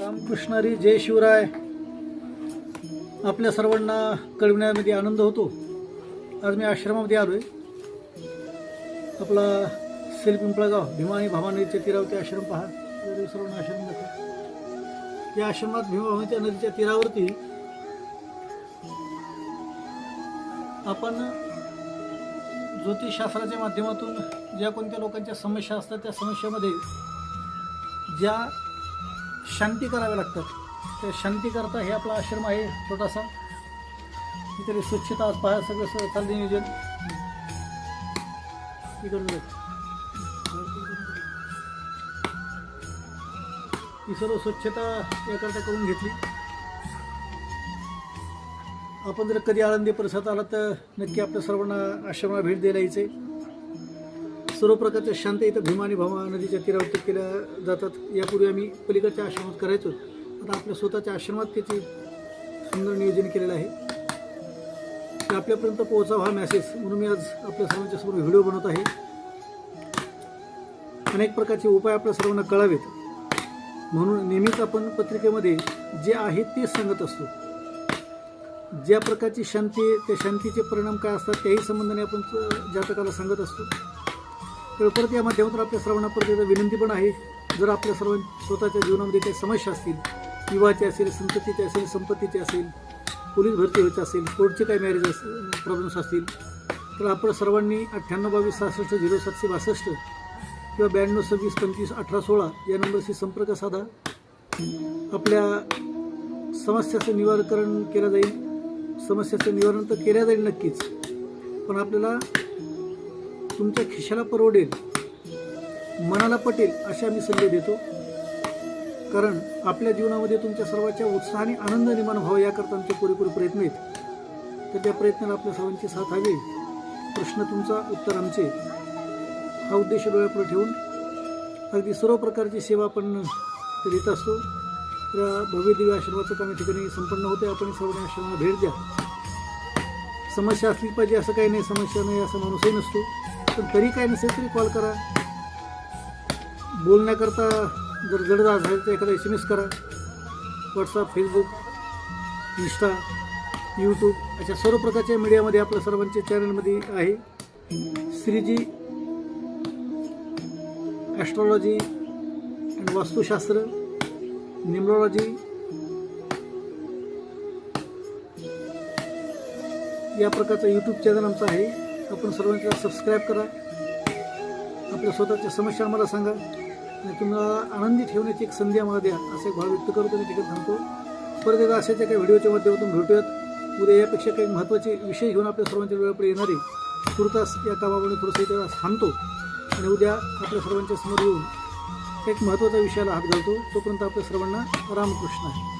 रामकृष्णारी जय शिवराय. आपल्या सर्वांना कळविण्यामध्ये आनंद होतो. आज मी आश्रमामध्ये आलो आहे आपला सेल पिंपळगाव भीमानी भामानदीच्या तीरावरती आश्रम पहा. सर्वांना आश्रम दाखवा. या आश्रमात भीमा नदीच्या तीरावरती आपण ज्योतिषशास्त्राच्या माध्यमातून ज्या कोणत्या लोकांच्या समस्या असतात त्या समस्यामध्ये ज्या शांती कराव्या लागतात त्या शांती करता हे आपला आश्रम आहे छोटासा. इकडे स्वच्छता आज पाहा सगळं स- नियोजन. इकडून ही सर्व स्वच्छता याकरता करून घेतली. आपण जर कधी आळंदी परिसरात आला तर नक्की आपल्या सर्वांना आश्रमाला भेट द्यायला यायचे सर्व प्रकारच्या शांत इथं भीमा आणि भामा नदीच्या तीरावरती केल्या जातात. यापूर्वी आम्ही पलीकडच्या आश्रमात करायचो. आता आपल्या स्वतःच्या आश्रमात त्याची सुंदर नियोजन केलेलं आहे. ते आपल्यापर्यंत पोहोचावा हा मेसेज म्हणून मी आज आपल्या सर्वांच्या समोर व्हिडिओ बनवत आहे. अनेक प्रकारचे उपाय आपल्या सर्वांना कळावेत. म्हणून नेहमीच आपण पत्रिकेमध्ये जे आहे तेच सांगत असतो. ज्या प्रकारची शांती आहे त्या शांतीचे परिणाम काय असतात त्याही संबंधाने आपण जातकाला सांगत असतो. तर परत या माध्यमातून आपल्या सर्वांना परत विनंती पण आहे जर आपल्या सर्व स्वतःच्या जीवनामध्ये काही समस्या असतील विवाहाचे असेल संततीचे असेल संपत्तीचे असेल पोलीस भरती व्हायचं असेल कोर्टचे काही मॅरेज प्रॉब्लेम्स असतील तर आपण सर्वांनी अठ्ठ्याण्णव बावीस सहासष्ट झिरो सातशे बासष्ट किंवा ब्याण्णव सव्वीस पंचवीस अठरा सोळा या नंबरशी संपर्क साधा. आपल्या समस्याचं निवारण केलं जाईल. समस्याचं निवारण तर केलं जाईल नक्कीच. पण आपल्याला तुमच्या खिशाला परवडेल मनाला पटेल असे आम्ही सल्ले देतो. कारण आपल्या जीवनामध्ये तुमच्या सर्वांच्या उत्साहाने आनंद निर्माण व्हावा याकरता आमचे पुरेपूर प्रयत्न आहेत. तर त्या प्रयत्नाला आपल्या सर्वांची साथ हवी प्रश्न तुमचा उत्तर आमचे. हा उद्देश डोळ्यापुढे ठेवून अगदी सर्व प्रकारची सेवा आपण ते देत असतो. त्या भव्य दिव्य आश्रमाचं काम या ठिकाणी संपन्न होते आपण सर्वांनी आश्रमाला भेट द्या. समस्या असली पाहिजे असं काही नाही. समस्या नाही असा माणूसही नसतो. पण तरी काय नसेल तरी कॉल करा. बोलण्याकरता जर जड असेल तर एखादा एस एम एस करा. व्हॉट्सअप फेसबुक इंस्टा यूट्यूब अशा सर्व प्रकारच्या मीडियामध्ये आपल्या सर्वांच्या चॅनलमध्ये आहे. Shriji astrology and Vastushastra numerology या प्रकारचा यूट्यूब चॅनल आमचा आहे. आपण सर्वांच्या सबस्क्राईब करा. आपल्या स्वतःच्या समस्या आम्हाला सांगा. आणि तुम्हाला आनंदी ठेवण्याची एक संधी आम्हाला द्या. असे भाव व्यक्त करतो आणि तिकडे थांबतो. परत एकदा अशाच्या काही व्हिडिओच्या माध्यमातून भेटूयात. उद्या यापेक्षा काही महत्त्वाचे विषय घेऊन आपल्या सर्वांच्या वेळापुढे येणारे तुर्तास या कामामुळे थोडंसं इथे थांबतो. आणि उद्या आपल्या सर्वांच्या समोर येऊन एक महत्त्वाचा विषयाला हात घालतो. तोपर्यंत आपल्या सर्वांना रामकृष्ण आहे.